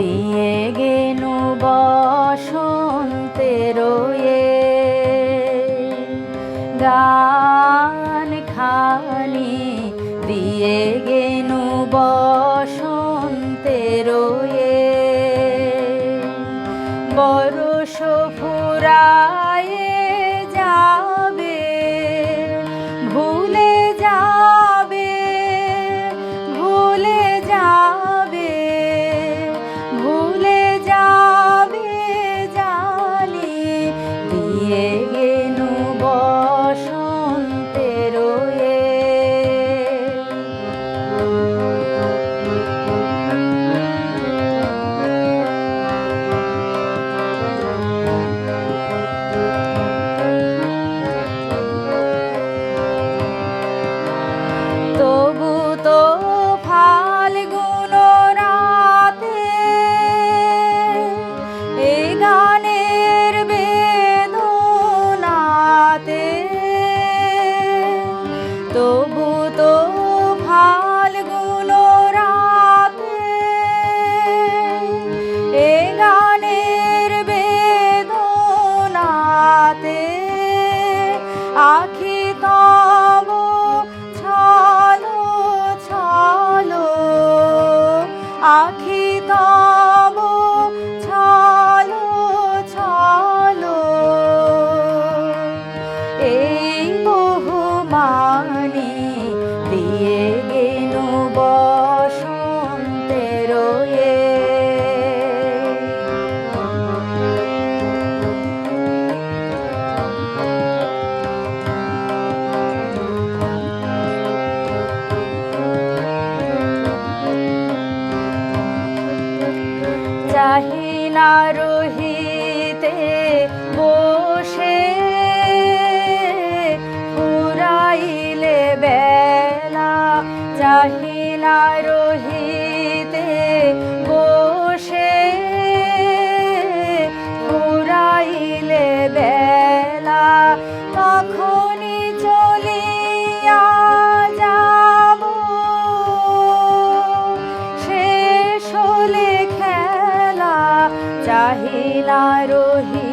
হারিয়ে গেনু বসন্তেরোয়ে গান খানি দিয়ে গেনু বসন্তেরোয়ে বরুষ ফুরা Oh. না বসে পুরাইলে বেলা চাহিনা लीलारोही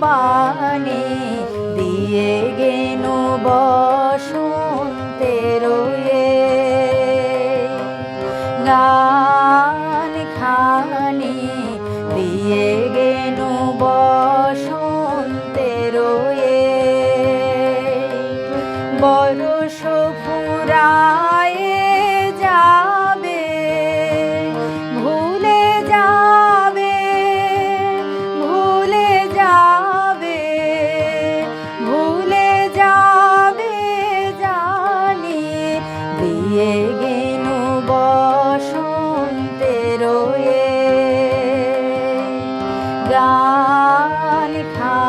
বানে দিয়ে গেন বসন্তের গান খানি দিয়ে গেন বসন্তের বড় Dani Kha